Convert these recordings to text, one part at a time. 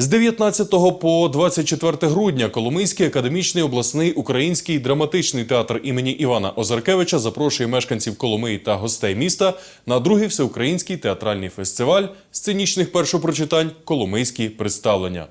З 19 по 24 грудня Коломийський академічний обласний український драматичний театр імені Івана Озаркевича запрошує мешканців Коломиї та гостей міста на другий всеукраїнський театральний фестиваль сценічних першопрочитань Коломийські представлення.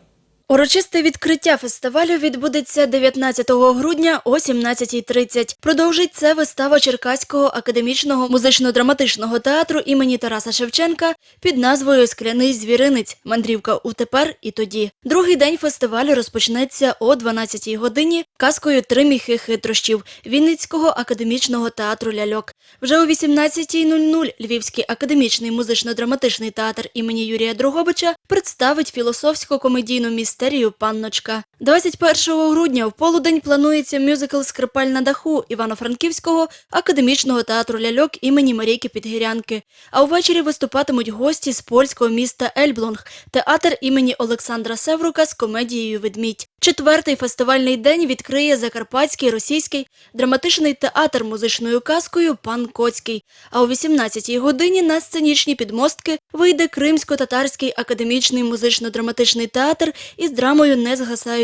Урочисте відкриття фестивалю відбудеться 19 грудня о 17.30. Продовжить це вистава Черкаського академічного музично-драматичного театру імені Тараса Шевченка під назвою Скляний звіринець. Мандрівка у тепер і тоді. Другий день фестивалю розпочнеться о 12 годині казкою Три міхи хитрощів Вінницького академічного театру Ляльок. Вже о 18.00 Львівський академічний музично-драматичний театр імені Юрія Дрогобича представить філософсько-комедійну містерію Панночка. 21 грудня в полудень планується мюзикл Скрипаль на даху Івано-Франківського академічного театру Ляльок імені Марійки Підгірянки. А увечері виступатимуть гості з польського міста Ельблонг, театр імені Олександра Севрука з комедією Ведмідь. Четвертий фестивальний день відкриє Закарпатський російський драматичний театр музичною казкою Пан Коцький. А о 18-й годині на сценічні підмостки вийде Кримсько-татарський академічний музично-драматичний театр із драмою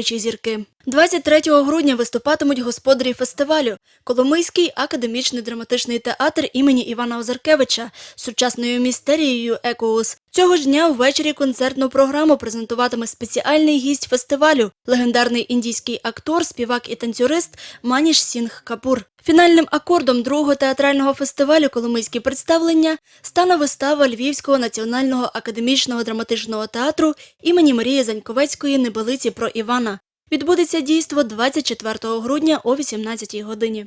Незгасаючі зірки. 23 грудня виступатимуть господарі фестивалю Коломийський академічний драматичний театр імені Івана Озаркевича з сучасною містерією Екоус. Цього ж дня ввечері концертну програму презентуватиме спеціальний гість фестивалю, легендарний індійський актор, співак і танцюрист Маніш Сінг Капур. Фінальним акордом другого театрального фестивалю Коломийські представлення стане вистава Львівського національного академічного драматичного театру імені Марії Заньковецької Небелиці про Івана. Відбудеться дійство 24 грудня о 18 годині.